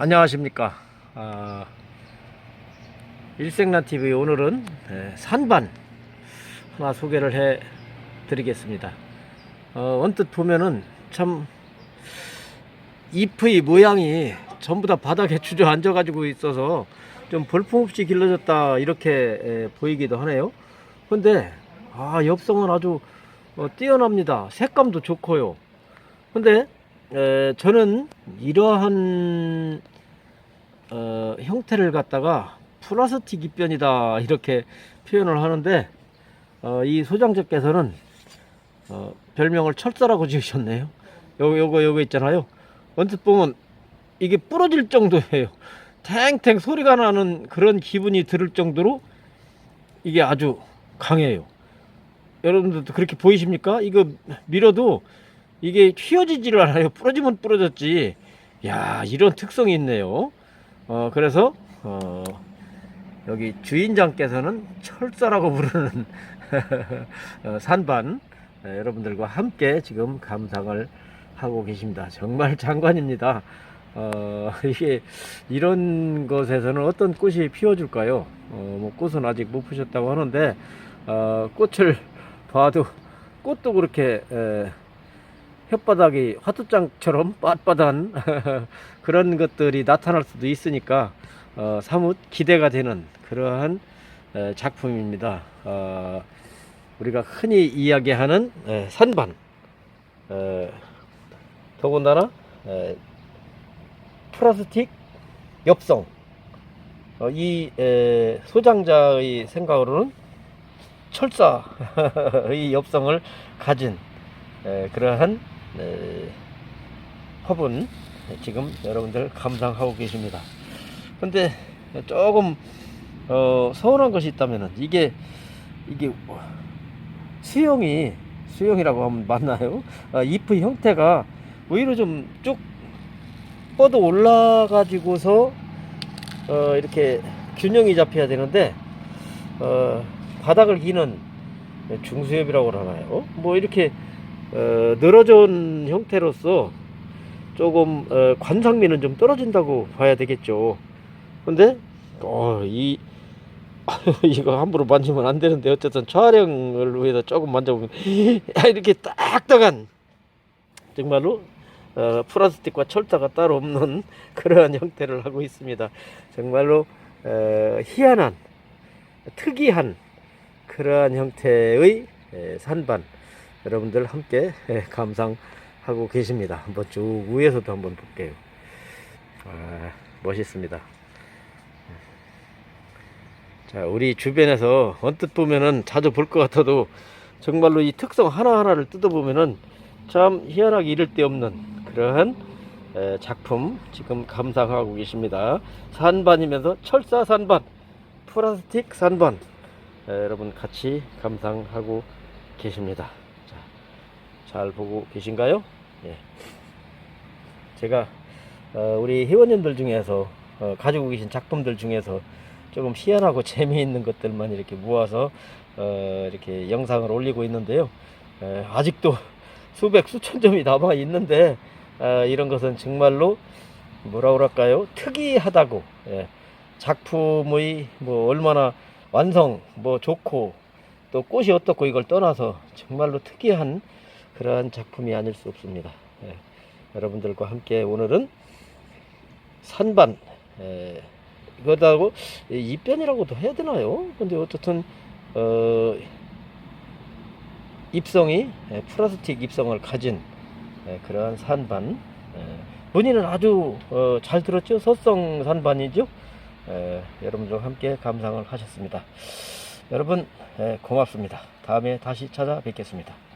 안녕하십니까. 아, 일생란TV 오늘은 에, 산반 하나 소개를 해 드리겠습니다. 어, 언뜻 보면은 참 잎의 모양이 전부 다 바닥에 주저앉아 가지고 있어서 좀 볼품없이 길러졌다 이렇게 에, 보이기도 하네요. 근데 아 엽성은 아주 어, 뛰어납니다. 색감도 좋고요. 근데 에, 저는 이러한 어, 형태를 갖다가 플라스틱 입변이다 이렇게 표현을 하는데 어, 이 소장자께서는 어, 별명을 철사라고 지으셨네요. 요거 요거 요거 있잖아요. 언뜻 보면 이게 부러질 정도예요. 탱탱 소리가 나는 그런 기분이 들을 정도로 이게 아주 강해요. 여러분들도 그렇게 보이십니까? 이거 밀어도 이게 휘어지지를 않아요. 부러지면 부러졌지. 야, 이런 특성이 있네요. 어, 그래서, 어, 여기 주인장께서는 철사라고 부르는 어, 산반 어, 여러분들과 함께 지금 감상을 하고 계십니다. 정말 장관입니다. 어, 이게 이런 것에서는 어떤 꽃이 피어줄까요? 어, 뭐 꽃은 아직 못 피셨다고 하는데 어, 꽃을 봐도 꽃도 그렇게 에, 혓바닥이 화투장처럼 빳빳한 그런 것들이 나타날 수도 있으니까 어, 사뭇 기대가 되는 그러한 에, 작품입니다. 어, 우리가 흔히 이야기하는 에, 산반 에, 더군다나 에, 플라스틱 엽성 어, 이 에, 소장자의 생각으로는 철사의 엽성을 가진 에, 그러한 에, 화분 지금 여러분들 감상하고 계십니다. 근데 조금 어, 서운한 것이 있다면은 이게 이게 수영이 수영이라고 하면 맞나요? 아, 잎의 형태가 오히려 좀 쭉 뻗어 올라가지고서 어, 이렇게 균형이 잡혀야 되는데 어, 바닥을 기는 중수엽이라고 하나요? 뭐 이렇게 어, 늘어진 형태로서 조금 어, 관상미는 좀 떨어진다고 봐야 되겠죠. 근데 어, 이 이거 함부로 만지면 안 되는데 어쨌든 촬영을 위해서 조금 만져보면 이렇게 딱딱한 정말로 어, 플라스틱과 철사가 따로 없는 그러한 형태를 하고 있습니다. 정말로 어, 희한한 특이한 그러한 형태의 에, 산반 여러분들 함께 에, 감상하고 계십니다. 한번 쭉 위에서도 한번 볼게요. 아, 멋있습니다. 자, 우리 주변에서 언뜻 보면은 자주 볼 것 같아도 정말로 이 특성 하나하나를 뜯어보면은 참 희한하게 이를 데 없는 그러한 에, 작품 지금 감상하고 계십니다. 산반이면서 철사 산반, 플라스틱 산반 에, 여러분 같이 감상하고 계십니다. 자, 잘 보고 계신가요? 예. 제가 어, 우리 회원님들 중에서 어, 가지고 계신 작품들 중에서 조금 희한하고 재미있는 것들만 이렇게 모아서 어, 이렇게 영상을 올리고 있는데요. 에, 아직도 수백 수천 점이 남아 있는데 어, 이런 것은 정말로 뭐라 그럴까요? 특이하다고 예. 작품의 뭐 얼마나 완성 뭐 좋고 또 꽃이 어떻고 이걸 떠나서 정말로 특이한 그러한 작품이 아닐 수 없습니다. 예. 여러분들과 함께 오늘은 산반 에, 이거다고 입변이라고도 해야 되나요? 근데 어쨌든 어, 입성이 에, 플라스틱 입성을 가진 에, 그러한 산반 에, 본인은 아주 어, 잘 들었죠? 서성 산반이죠? 에, 여러분들과 함께 감상을 하셨습니다. 여러분 에, 고맙습니다. 다음에 다시 찾아뵙겠습니다.